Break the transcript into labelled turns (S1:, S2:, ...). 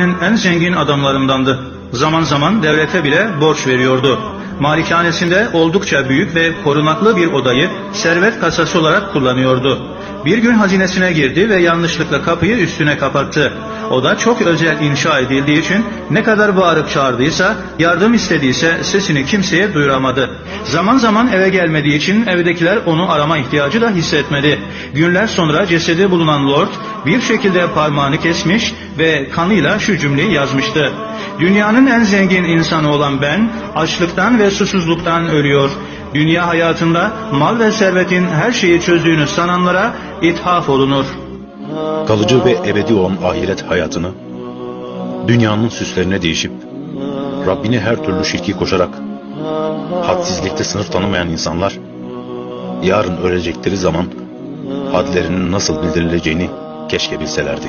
S1: en zengin adamlarındandı. Zaman zaman devlete bile borç veriyordu. Malikanesinde oldukça büyük ve korunaklı bir odayı servet kasası olarak kullanıyordu. Bir gün hazinesine girdi ve yanlışlıkla kapıyı üstüne kapattı. Oda çok özel inşa edildiği için ne kadar bağırıp çağırdıysa, yardım istediyse sesini kimseye duyuramadı. Zaman zaman eve gelmediği için evdekiler onu arama ihtiyacı da hissetmedi. Günler sonra cesedi bulunan Lord bir şekilde parmağını kesmiş ve kanıyla şu cümleyi yazmıştı. Dünyanın en zengin insanı olan ben açlıktan ve susuzluktan ölüyor. Dünya hayatında mal ve servetin her şeyi çözdüğünü sananlara ithaf olunur.
S2: Kalıcı ve ebedi olan ahiret hayatını, dünyanın süslerine değişip, Rabbine her türlü şirki koşarak, hadsizlikte sınır tanımayan insanlar, yarın ölecekleri zaman hadlerinin nasıl bildirileceğini keşke bilselerdi.